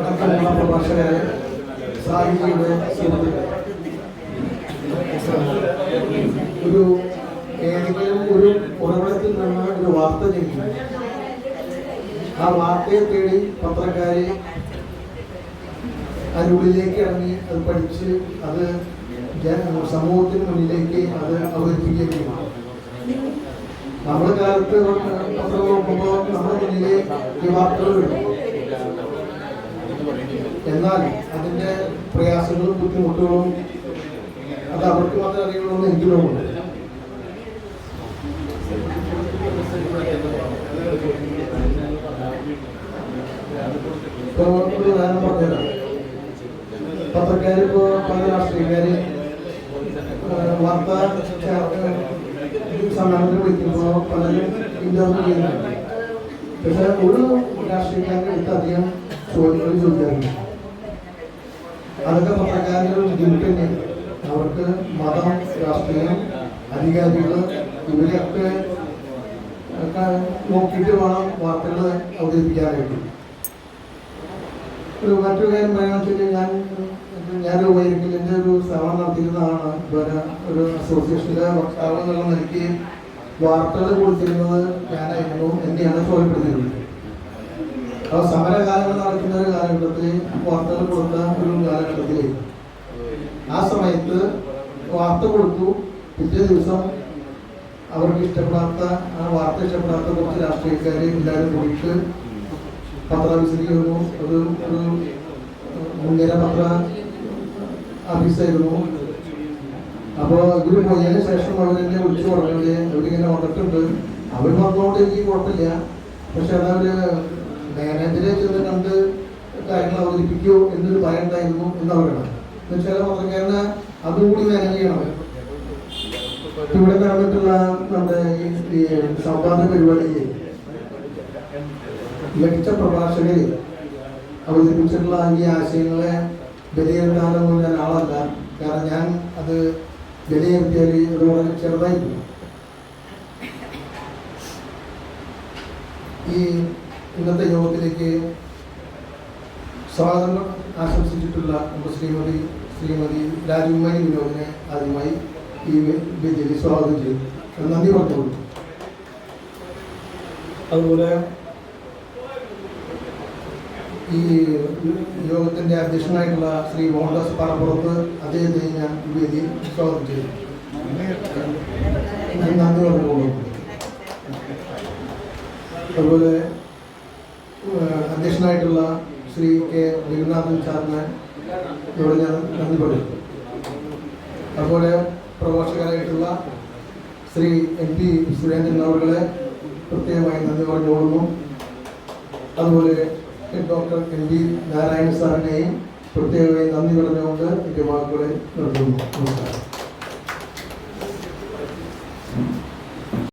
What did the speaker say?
അടക്കമുള്ള സാഹിത്യയുടെ ഒരു ഏതെങ്കിലും ഒരു ഉറവിടത്തിൽ നിന്ന് ഒരു വാർത്ത ജനിക്കുന്നു ആ വാർത്തയെ തേടി പത്രക്കാരെ അതിനുള്ളിലേക്ക് ഇറങ്ങി അത് പഠിച്ച് അത് സമൂഹത്തിന് മുന്നിലേക്ക് അത് അവതരിപ്പിക്കുകയും ചെയ്യും നമ്മുടെ കാലത്ത് പത്രം നോക്കുമ്പോൾ നമ്മുടെ മുന്നിലെ ഈ എന്നാൽ അതിന്റെ പ്രയാസങ്ങളും ബുദ്ധിമുട്ടുകളും അത് അവർക്ക് എന്ന് എനിക്ക് ഒരു ഉദാഹരണം പറഞ്ഞതാണ് പത്രക്കാരിപ്പോ പല രാഷ്ട്രീയക്കാര് വാർത്ത സമ്മേളനത്തിൽ വിളിക്കുമ്പോൾ പലരും ഇന്റർവ്യൂ ചെയ്യുന്നുണ്ട്. പക്ഷേ ഒരു രാഷ്ട്രീയക്കാരൻ അടുത്ത് അധികം ചോദ്യങ്ങൾ ചോദിക്കാറുണ്ട് അതൊക്കെ പത്രക്കാരുടെ ബുദ്ധിമുട്ട് തന്നെയാണ് അവർക്ക് മതം രാഷ്ട്രീയം അധികാരികൾ ഇവരെയൊക്കെ നോക്കിയിട്ട് വേണം വാർത്തകൾ അവതരിപ്പിക്കാനായിട്ട്. ഒരു മറ്റൊരു കാര്യം പറയാന്ന് വെച്ചാൽ ഞാൻ ഞാനൊരു വൈകിട്ടിന്റെ ഒരു ശ്രവണം നടത്തിയിരുന്നതാണ് ഇതുവരെ ഒരു അസോസിയേഷനിലെ വക്താവ് എന്നുള്ള നിലയ്ക്ക് വാർത്തകൾ കൊടുത്തിരുന്നത് ഞാനായിരുന്നു എന്നെയാണ് സ്വയപ്പെടുത്തിയിരുന്നത് അപ്പോൾ സമരകാലങ്ങൾ നടക്കുന്ന ഒരു കാലഘട്ടത്തിൽ വാർത്തകൾ കൊടുത്ത ഒരു കാലഘട്ടത്തിൽ ആ സമയത്ത് വാർത്ത കൊടുത്തു. പിറ്റേ ദിവസം അവർക്ക് ഇഷ്ടപ്പെടാത്ത ആ വാർത്ത ഇഷ്ടപ്പെടാത്ത കുറച്ച് രാഷ്ട്രീയക്കാരെ എല്ലാവരും കൂടിയിട്ട് പത്രാഫീസിലേക്ക് അത് ഒരു മുൻകര പത്ര ഓഫീസായിരുന്നു അപ്പോൾ ഇവർ പോയതിനു ശേഷം അവരെന്നെ വിളിച്ചു പറഞ്ഞത് അവരിങ്ങനെ വന്നിട്ടുണ്ട്. അവർ വന്നതുകൊണ്ട് എനിക്ക് കുഴപ്പമില്ല. പക്ഷെ അതവർ മാനേജറെ ചെന്ന് കണ്ട് കാര്യങ്ങൾ അവതരിപ്പിക്കുമോ എന്നൊരു ഭയം ഉണ്ടായിരുന്നു എന്ന് പറയണം എന്നുവെച്ചാൽ പത്രക്കാരനെ അതുകൂടി മാനേജ് ചെയ്യണം. ഇവിടെ നടന്നിട്ടുള്ള നമ്മുടെ ഈ സംവാദ പരിപാടിയിൽ മികച്ച പ്രഭാഷകരിൽ അവതരിപ്പിച്ചിട്ടുള്ള ഈ ആശയങ്ങളെ വിലയിരുത്താനൊന്നും ഞാൻ ആളല്ല. കാരണം ഞാൻ അത് വിലയിരുത്തിയാൽ അത് വളരെ ചെറുതായി ഈ ഇന്നത്തെ യോഗത്തിലേക്ക് സ്വാഗതം ആശംസിച്ചിട്ടുള്ള നമ്മുടെ ശ്രീമതി ശ്രീമതി രാജകുമാരി വിനോദിനെ ആദ്യമായി ഈ വേദിയിൽ സ്വാഗതം ചെയ്തു നന്ദി പറഞ്ഞുകൊണ്ട് അതുപോലെ ഈ യോഗത്തിന്റെ അധ്യക്ഷനായിട്ടുള്ള ശ്രീ മോഹൻദാസ് പാറപ്പുറത്ത് അദ്ദേഹത്തെ ഞാൻ വേദിയിൽ സ്വാഗതം ചെയ്തു ഞാൻ നന്ദി പോകുന്നു. അതുപോലെ അധ്യക്ഷനായിട്ടുള്ള ശ്രീ കെ രഘുനാഥൻ സാറിനെ ഇവിടെ ഞാൻ നന്ദി പറയും അതുപോലെ പ്രഭാഷകരായിട്ടുള്ള ശ്രീ എം പി സുരേന്ദ്രൻ അവരുടെ പ്രത്യേകമായി നന്ദി പറഞ്ഞുകൊള്ളുന്നു. അതുപോലെ ഡോക്ടർ എൻ പി നാരായണ സാറിനെയും പ്രത്യേകമായി നന്ദി പറഞ്ഞുകൊണ്ട് എന്റെ വാക്കുകളെ നിർത്തുന്നു. നമസ്കാരം.